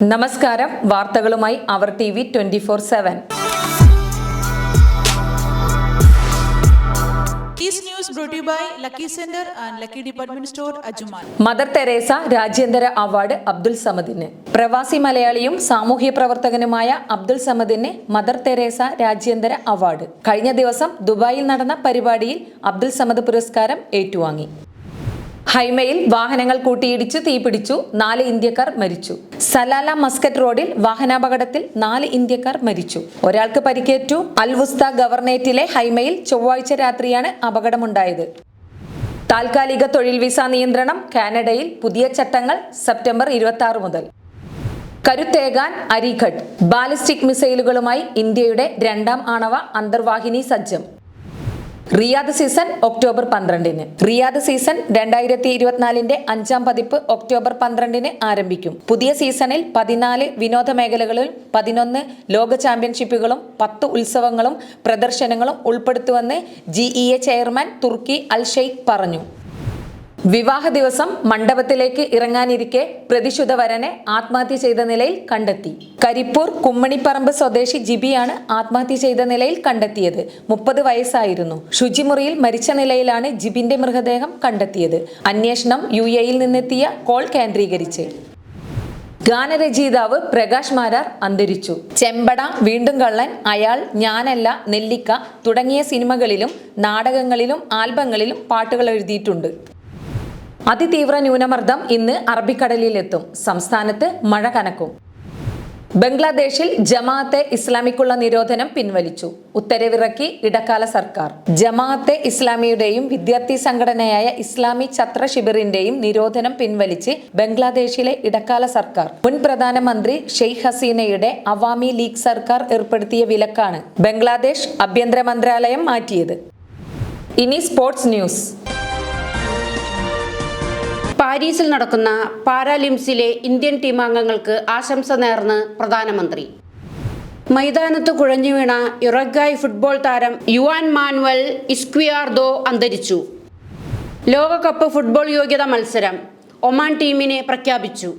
നമസ്കാരം. വാർത്തകളുമായി അവർ T V twenty four seven. Mother Teresa രാജ്യാന്തര അവാർഡ് അബ്ദുൽ സമദിന് പ്രവാസി മലയാളിയും സാമൂഹ്യ പ്രവർത്തകനുമായ അബ്ദുൽ സമദിന് മദർ തെരേസ രാജ്യാന്തര അവാർഡ് കഴിഞ്ഞ ദിവസം ദുബായിൽ നടന്ന പരിപാടിയിൽ അബ്ദുൽ സമദ് പുരസ്കാരം ഏറ്റുവാങ്ങി. ഹൈമയിൽ വാഹനങ്ങൾ കൂട്ടിയിടിച്ച് തീപിടിച്ചു നാല് ഇന്ത്യക്കാർ മരിച്ചു. സലാല മസ്കറ്റ് റോഡിൽ വാഹനാപകടത്തിൽ നാല് ഇന്ത്യക്കാർ മരിച്ചു. ഒരാൾക്ക് പരിക്കേറ്റു. അൽവുസ്ത ഗവർണേറ്റിലെ ഹൈമയിൽ ചൊവ്വാഴ്ച രാത്രിയാണ് അപകടമുണ്ടായത്. താൽക്കാലിക തൊഴിൽ വിസ നിയന്ത്രണം കാനഡയിൽ പുതിയ ചട്ടങ്ങൾ സെപ്റ്റംബർ ഇരുപത്തി ആറ് മുതൽ. കരുത്തേകാൻ അരിഘട്ട്. ബാലിസ്റ്റിക് മിസൈലുകളുമായി ഇന്ത്യയുടെ രണ്ടാം ആണവ അന്തർവാഹിനി സജ്ജം. റിയാദ് സീസൺ ഒക്ടോബർ പന്ത്രണ്ടിന്. റിയാദ് സീസൺ രണ്ടായിരത്തി ഇരുപത്തിനാലിന്റെ അഞ്ചാം പതിപ്പ് ഒക്ടോബർ പന്ത്രണ്ടിന് ആരംഭിക്കും. പുതിയ സീസണിൽ പതിനാല് വിനോദ മേഖലകളിൽ പതിനൊന്ന് ലോക ചാമ്പ്യൻഷിപ്പുകളും പത്ത് ഉത്സവങ്ങളും പ്രദർശനങ്ങളും ഉൾപ്പെടുത്തുമെന്ന് G E A chairman Turki Al Sheikh പറഞ്ഞു. വിവാഹ ദിവസം മണ്ഡപത്തിലേക്ക് ഇറങ്ങാനിരിക്കെ പ്രതിശുദ്ധ വരനെ ആത്മഹത്യ ചെയ്ത നിലയിൽ കണ്ടെത്തി. കരിപ്പൂർ കുമ്മണിപ്പറമ്പ് സ്വദേശി ജിബിയാണ് ആത്മഹത്യ ചെയ്ത നിലയിൽ കണ്ടെത്തിയത്. മുപ്പത് വയസ്സായിരുന്നു. ശുചിമുറിയിൽ മരിച്ച നിലയിലാണ് ജിബിന്റെ മൃതദേഹം കണ്ടെത്തിയത്. അന്വേഷണം യു എയിൽ നിന്നെത്തിയ കോൾ കേന്ദ്രീകരിച്ച്. ഗാനരചയിതാവ് പ്രകാശ് മാരാർ അന്തരിച്ചു. ചെമ്പട വീണ്ടും കള്ളൻ അയാൾ ഞാനല്ല നെല്ലിക്ക തുടങ്ങിയ സിനിമകളിലും നാടകങ്ങളിലും ആൽബങ്ങളിലും പാട്ടുകൾ എഴുതിയിട്ടുണ്ട്. അതിതീവ്ര ന്യൂനമർദ്ദം ഇന്ന് അറബിക്കടലിലെത്തും. സംസ്ഥാനത്ത് മഴ കനക്കും. ബംഗ്ലാദേശിൽ ജമാഅത്തെ ഇസ്ലാമിക്കുള്ള നിരോധനം പിൻവലിച്ചു. ഉത്തരവിറക്കി ഇടക്കാല സർക്കാർ. ജമാഅത്തെ ഇസ്ലാമിയുടെയും വിദ്യാർത്ഥി സംഘടനയായ ഇസ്ലാമി ഛത്ര ശിബിറിന്റെയും നിരോധനം പിൻവലിച്ച് ബംഗ്ലാദേശിലെ ഇടക്കാല സർക്കാർ. മുൻ പ്രധാനമന്ത്രി ഷെയ്ഖ് ഹസീനയുടെ അവാമി ലീഗ് സർക്കാർ ഏർപ്പെടുത്തിയ വിലക്കാണ് ബംഗ്ലാദേശ് ആഭ്യന്തര മന്ത്രാലയം മാറ്റിയത്. ഇനി സ്പോർട്സ് ന്യൂസ്. പാരീസിൽ നടക്കുന്ന പാരാലിംസിലെ ഇന്ത്യൻ ടീമാംഗങ്ങൾക്ക് ആശംസ നേർന്ന് പ്രധാനമന്ത്രി. മൈതാനത്ത് കുഴഞ്ഞു വീണ യുറഗായ് ഫുട്ബോൾ താരം യുവാൻ മാനുവൽ ഇസ്ക്വിയാർദോ അന്തരിച്ചു. ലോകകപ്പ് ഫുട്ബോൾ യോഗ്യത മത്സരം ഒമാൻ ടീമിനെ പ്രഖ്യാപിച്ചു.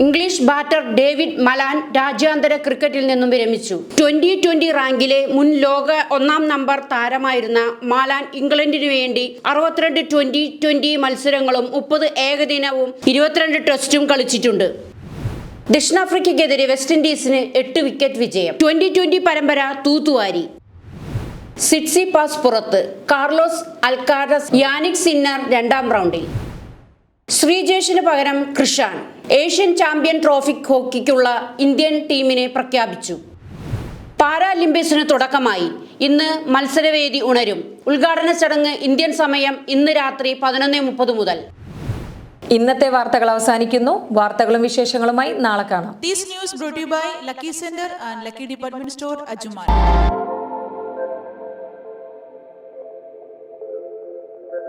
ഇംഗ്ലീഷ് ബാറ്റർ ഡേവിഡ് മലാൻ രാജ്യാന്തര ക്രിക്കറ്റിൽ നിന്നും വിരമിച്ചു. ട്വന്റി ട്വന്റി റാങ്കിലെ മുൻ ലോക ഒന്നാം നമ്പർ താരമായിരുന്ന മാലാൻ ഇംഗ്ലണ്ടിനു വേണ്ടി അറുപത്തിരണ്ട് ട്വന്റി ട്വന്റി മത്സരങ്ങളും മുപ്പത് ഏകദിനവും ഇരുപത്തിരണ്ട് ടെസ്റ്റും കളിച്ചിട്ടുണ്ട്. ദക്ഷിണാഫ്രിക്കയ്ക്കെതിരെ വെസ്റ്റ് ഇൻഡീസിന് എട്ട് വിക്കറ്റ് വിജയം. ട്വന്റി ട്വന്റി പരമ്പര തൂത്തുവാരി. സിറ്റ്സി പാസ് പുറത്ത് കാർലോസ് അൽക്കാരസ് യാനിക് സിന്നർ രണ്ടാം റൗണ്ടിൽ. ശ്രീജേഷിന് പകരം കൃഷാൻ ഏഷ്യൻ ചാമ്പ്യൻ ട്രോഫി ഹോക്കിക്കുള്ള ഇന്ത്യൻ ടീമിനെ പ്രഖ്യാപിച്ചു. പാരാലിമ്പിക്സിന് തുടക്കമായി. ഇന്ന് മത്സരവേദി ഉണരും. ഉദ്ഘാടന ചടങ്ങ് ഇന്ത്യൻ സമയം ഇന്ന് രാത്രി പതിനൊന്ന് മുപ്പത് മുതൽ. ഇന്നത്തെ വാർത്തകൾ അവസാനിക്കുന്നു. വാർത്തകളും വിശേഷങ്ങളുമായി നാളെ കാണാം. This news brought to lucky by Lucky Center and Lucky Department Store, Ajuman.